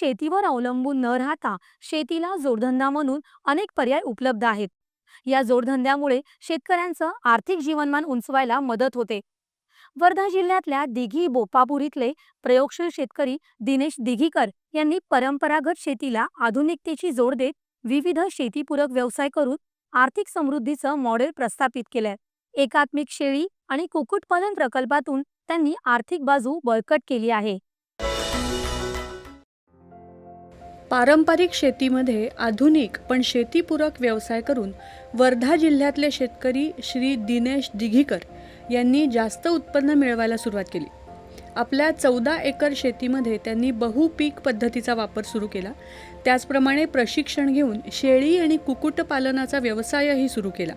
शेतीवर अवलंबून न राहता शेतीला जोडधंदा म्हणून अनेक पर्याय उपलब्ध आहेत. या जोडधंद्यामुळे शेतकऱ्यांचं आर्थिक जीवनमान उंचवायला मदत होते. वर्धा जिल्ह्यातल्या दिघी बोपापूर इथले प्रयोगशील शेतकरी दिनेश दिघीकर यांनी परंपरागत शेतीला आधुनिकतेची जोड देत विविध शेतीपूरक व्यवसाय करून आर्थिक समृद्धीचं मॉडेल प्रस्थापित केलंय. एकात्मिक शेळी आणि कुक्कुटपालन प्रकल्पातून त्यांनी आर्थिक बाजू बळकट केली आहे. पारंपरिक शेतीमध्ये आधुनिक पण शेतीपूरक व्यवसाय करून वर्धा जिल्ह्यातले शेतकरी श्री दिनेश दिघीकर यांनी जास्त उत्पन्न मिळवायला सुरुवात केली. आपल्या चौदा एकर शेतीमध्ये त्यांनी बहुपीक पद्धतीचा वापर सुरू केला. त्याचप्रमाणे प्रशिक्षण घेऊन शेळी आणि कुक्कुटपालनाचा व्यवसायही सुरू केला.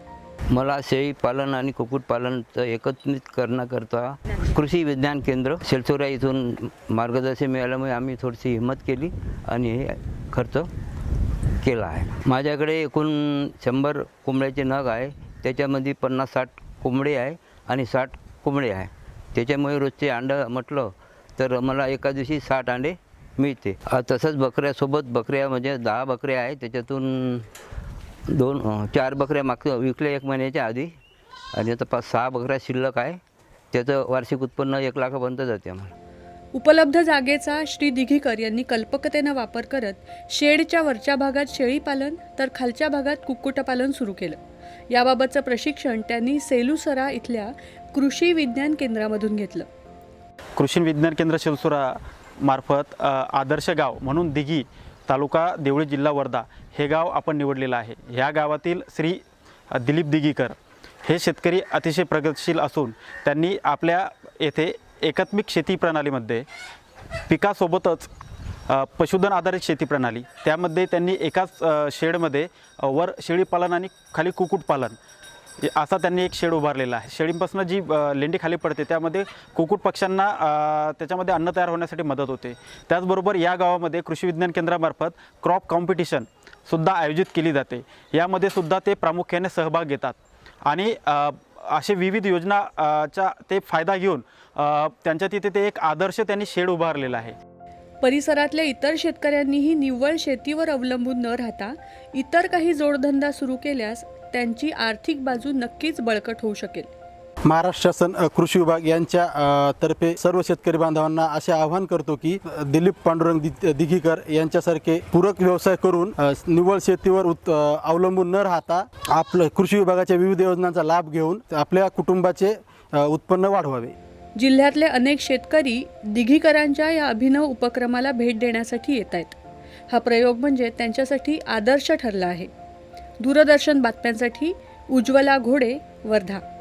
मला शेळीपालन आणि कुक्कुटपालनचं एकत्रित करण्याकरता कृषी विज्ञान केंद्र शेलचोरा इथून मार्गदर्शन मिळाल्यामुळे आम्ही थोडीशी हिंमत केली आणि हे खर्च केला आहे. माझ्याकडे एकूण शंभर कोंबड्याचे नग आहे. त्याच्यामध्ये पन्नास साठ कोंबडे आहे आणि साठ कोंबडे आहे. त्याच्यामुळे रोजचे अंडं म्हटलं तर मला एका दिवशी साठ अंडे मिळते. तसंच बकऱ्यासोबत बकऱ्या म्हणजे दहा बकऱ्या आहे त्याच्यातून दोन चार बकऱ्या मागचं विकल्या एक महिन्याच्या आधी. आणि आता पाच सहा बकऱ्या शिल्लक आहे. त्याचं वार्षिक उत्पन्न एक लाखापर्यंत जाते आम्हाला. उपलब्ध जागेचा श्री दिघीकर यांनी कल्पकतेनं वापर करत शेडच्या वरच्या भागात शेळीपालन तर खालच्या भागात कुक्कुटपालन सुरू केलं. याबाबतचं प्रशिक्षण त्यांनी सेलुसरा इथल्या कृषी विज्ञान केंद्रामधून घेतलं. कृषी विज्ञान केंद्र शिवसुरा मार्फत आदर्श गाव म्हणून दिघी तालुका देवळी जिल्हा वर्धा हे गाव आपण निवडलेलं आहे. ह्या गावातील श्री दिलीप दिघीकर हे शेतकरी अतिशय प्रगतशील असून त्यांनी आपल्या येथे एकात्मिक शेती प्रणालीमध्ये पिकासोबतच पशुधन आधारित शेती प्रणाली त्यामध्ये त्यांनी एकाच शेडमध्ये वर शेळीपालन आणि खाली कुक्कुटपालन असा त्यांनी एक शेड उभारलेला आहे. शेळींपासून जी लेंडी खाली पडते त्यामध्ये कुक्कुट पक्ष्यांना त्याच्यामध्ये अन्न तयार होण्यासाठी मदत होते. त्याचबरोबर या गावामध्ये कृषी विज्ञान केंद्रामार्फत क्रॉप कॉम्पिटिशन सुद्धा आयोजित केली जाते. यामध्ये सुद्धा ते प्रामुख्याने सहभाग घेतात. आणि असे विविध योजना ते फायदा घेऊन त्यांच्या तिथे ते एक आदर्श त्यांनी शेड उभारलेला आहे. परिसरातल्या इतर शेतकऱ्यांनीही निव्वळ शेतीवर अवलंबून न राहता इतर काही जोडधंदा सुरू केल्यास त्यांची आर्थिक बाजू नक्कीच बळकट होऊ शकेल. महाराष्ट्र शासन कृषी विभाग यांच्या तर्फे सर्व शेतकरी बांधवांना असे आवाहन करतो की दिलीप पांडुरंग दि- दिघीकर यांच्यासारखे पूरक व्यवसाय करून निव्वळ शेतीवर उत- अवलंबून न राहता आपलं कृषी विभागाच्या विविध योजनांचा लाभ घेऊन आपल्या कुटुंबाचे उत्पन्न वाढवावे. जिल्ह्यातले अनेक शेतकरी दिघीकरांच्या या अभिनव उपक्रमाला भेट देण्यासाठी येत आहेत. हा प्रयोग म्हणजे त्यांच्यासाठी आदर्श ठरला आहे. दूरदर्शन बातम्यांसाठी उज्ज्वला घोडे वर्धा.